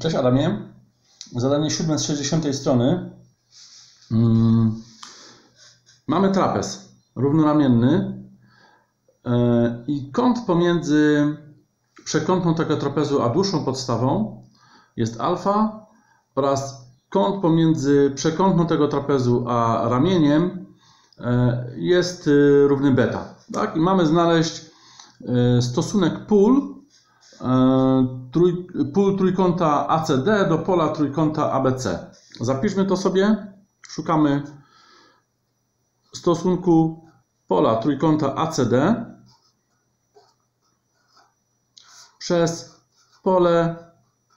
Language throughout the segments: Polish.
Cześć Adamie. Zadanie siódme z 60 strony. Mm, Mamy trapez równoramienny e, i kąt pomiędzy przekątną tego trapezu a dłuższą podstawą jest alfa oraz kąt pomiędzy przekątną tego trapezu a ramieniem e, jest y, równy beta. Tak? I mamy znaleźć e, stosunek pól trój, pól trójkąta ACD do pola trójkąta ABC. Zapiszmy to sobie. Szukamy stosunku pola trójkąta ACD przez pole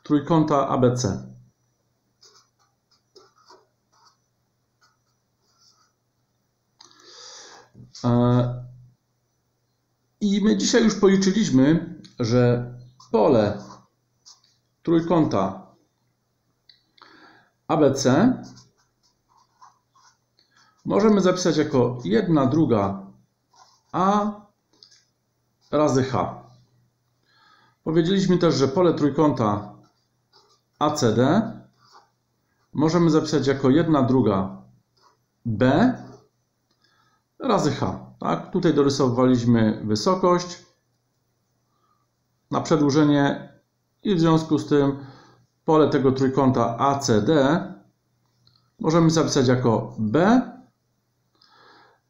trójkąta ABC. E, I my dzisiaj już policzyliśmy, że pole trójkąta ABC możemy zapisać jako 1 druga A razy H. Powiedzieliśmy też, że pole trójkąta ACD możemy zapisać jako 1 druga B razy H. Tak? Tutaj dorysowaliśmy wysokość na przedłużenie i w związku z tym pole tego trójkąta ACD możemy zapisać jako B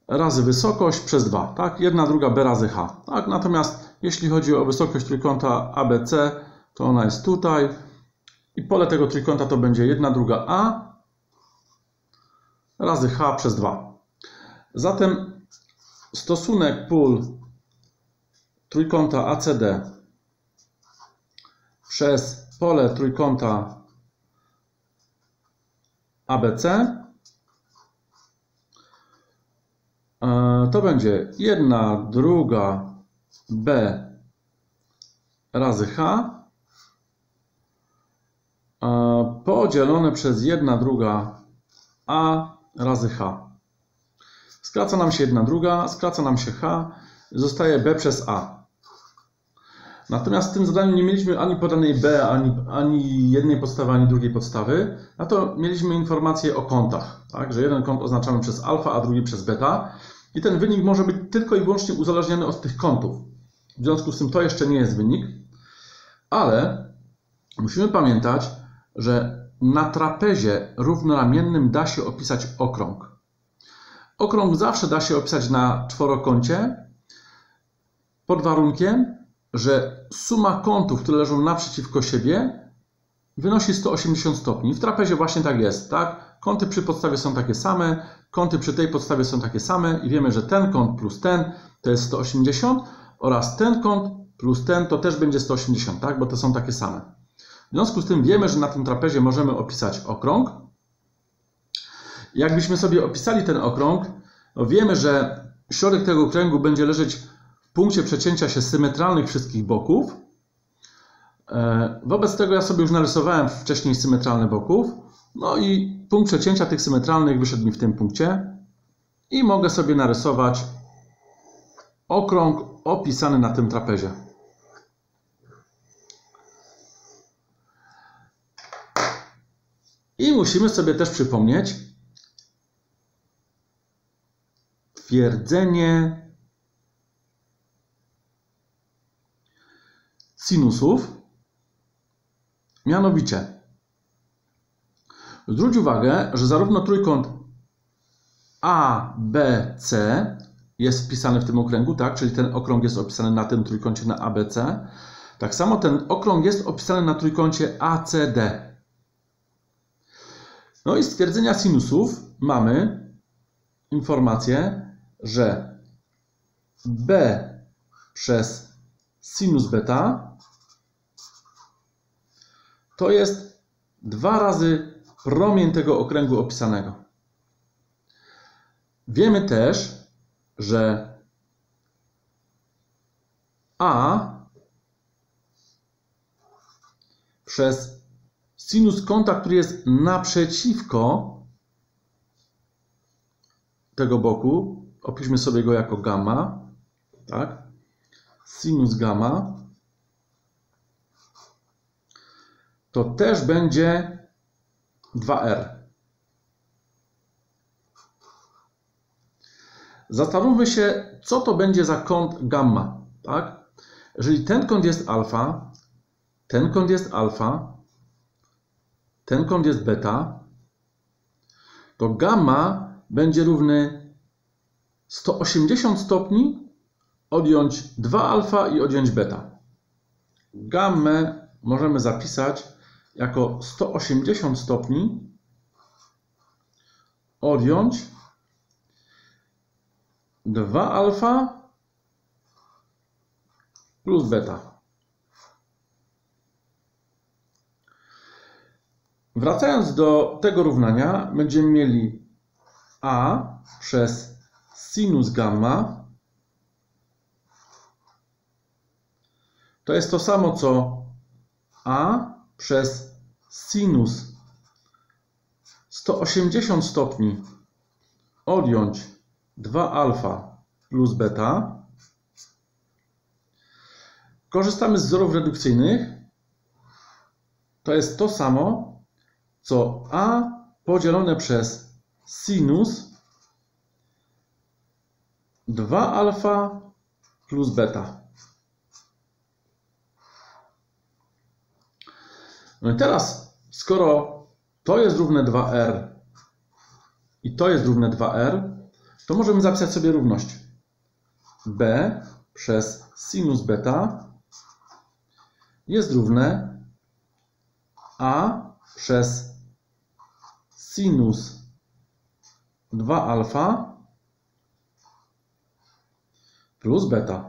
razy wysokość przez 2, tak? Jedna druga B razy H, tak? Natomiast jeśli chodzi o wysokość trójkąta ABC, to ona jest tutaj i pole tego trójkąta to będzie jedna druga A razy H przez 2. Zatem stosunek pól trójkąta ACD przez pole trójkąta ABC e, to będzie 1 druga B razy H e, podzielone przez 1 druga A razy H. Skraca nam się 1 druga, skraca nam się H, zostaje B przez A. Natomiast w tym zadaniu nie mieliśmy ani podanej B, ani, ani jednej podstawy, ani drugiej podstawy. Na to mieliśmy informację o kątach, tak? że jeden kąt oznaczamy przez alfa, a drugi przez beta. I ten wynik może być tylko i wyłącznie uzależniony od tych kątów. W związku z tym to jeszcze nie jest wynik, ale musimy pamiętać, że na trapezie równoramiennym da się opisać okrąg. Okrąg zawsze da się opisać na czworokącie pod warunkiem, że suma kątów, które leżą naprzeciwko siebie, wynosi 180 stopni. W trapezie właśnie tak jest, tak? Kąty przy podstawie są takie same, kąty przy tej podstawie są takie same i wiemy, że ten kąt plus ten to jest 180 oraz ten kąt plus ten to też będzie 180, tak? Bo to są takie same. W związku z tym wiemy, że na tym trapezie możemy opisać okrąg. Jakbyśmy sobie opisali ten okrąg, wiemy, że środek tego okręgu będzie leżeć punkcie przecięcia się symetralnych wszystkich boków. E, wobec tego ja sobie już narysowałem wcześniej symetralne boków. No i punkt przecięcia tych symetralnych wyszedł mi w tym punkcie. I mogę sobie narysować okrąg opisany na tym trapezie. I musimy sobie też przypomnieć twierdzenie sinusów. Mianowicie, zwróć uwagę, że zarówno trójkąt ABC jest wpisany w tym okręgu, tak? czyli ten okrąg jest opisany na tym trójkącie na ABC. Tak samo ten okrąg jest opisany na trójkącie ACD. No i stwierdzenia sinusów mamy informację, że B przez sinus beta to jest dwa razy promień tego okręgu opisanego. Wiemy też, że A przez sinus kąta, który jest naprzeciwko tego boku, opiszmy sobie go jako gamma, tak? Sinus gamma to też będzie 2r. Zastanówmy się, co to będzie za kąt gamma. Tak? Jeżeli ten kąt jest alfa, ten kąt jest alfa, ten kąt jest beta, to gamma będzie równy 180 stopni odjąć 2 alfa i odjąć beta. Gammę możemy zapisać jako 180 stopni odjąć 2 alfa plus beta. Wracając do tego równania, będziemy mieli a przez sinus gamma to jest to samo co a przez sinus 180 stopni odjąć 2 alfa plus beta. Korzystamy z wzorów redukcyjnych. To jest to samo, co a podzielone przez sinus 2 alfa plus beta. No i teraz, skoro to jest równe 2r i to jest równe 2r, to możemy zapisać sobie równość b przez sinus beta jest równe a przez sinus 2 alfa plus beta.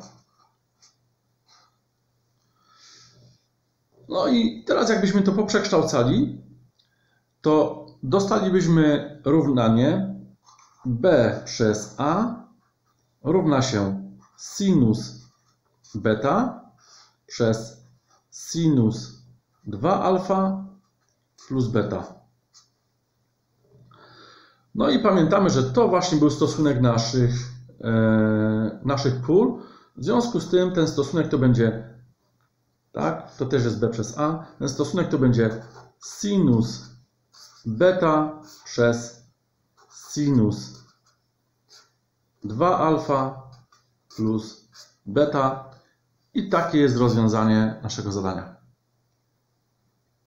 No i teraz jakbyśmy to poprzekształcali, to dostalibyśmy równanie b przez a równa się sinus beta przez sinus 2 alfa plus beta. No i pamiętamy, że to właśnie był stosunek naszych, e, naszych pól. W związku z tym ten stosunek to będzie, tak, to też jest b przez a. Ten stosunek to będzie sinus beta przez sinus 2 alfa plus beta i takie jest rozwiązanie naszego zadania.